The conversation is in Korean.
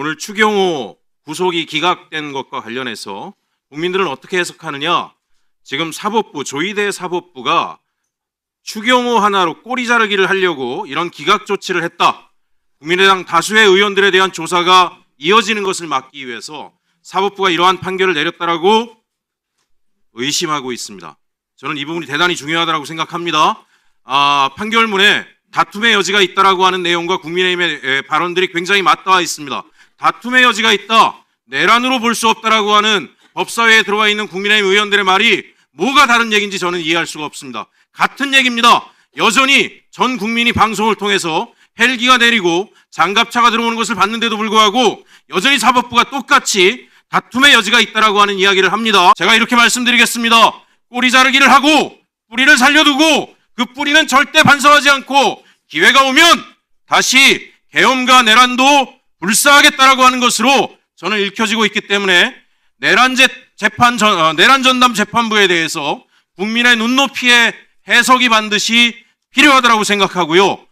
오늘 추경호 구속이 기각된 것과 관련해서 국민들은 어떻게 해석하느냐? 지금 사법부 조희대 사법부가 추경호 하나로 꼬리 자르기를 하려고 이런 기각 조치를 했다. 국민의당 다수의 의원들에 대한 조사가 이어지는 것을 막기 위해서 사법부가 이러한 판결을 내렸다라고 의심하고 있습니다. 저는 이 부분이 대단히 중요하다고 생각합니다. 아, 판결문에 다툼의 여지가 있다라고 하는 내용과 국민의힘의 에, 발언들이 굉장히 맞닿아 있습니다. 다툼의 여지가 있다. 내란으로 볼 수 없다라고 하는 법사위에 들어와 있는 국민의힘 의원들의 말이 뭐가 다른 얘기인지 저는 이해할 수가 없습니다. 같은 얘기입니다. 여전히 전 국민이 방송을 통해서 헬기가 내리고 장갑차가 들어오는 것을 봤는데도 불구하고 여전히 사법부가 똑같이 다툼의 여지가 있다라고 하는 이야기를 합니다. 제가 이렇게 말씀드리겠습니다. 꼬리 자르기를 하고 뿌리를 살려두고 그 뿌리는 절대 반성하지 않고 기회가 오면 다시 계엄과 내란도 불사하겠다라고 하는 것으로 저는 읽혀지고 있기 때문에 내란 재- 재판 전, 어, 내란 전담 재판부에 대해서 국민의 눈높이의 해석이 반드시 필요하다고 생각하고요.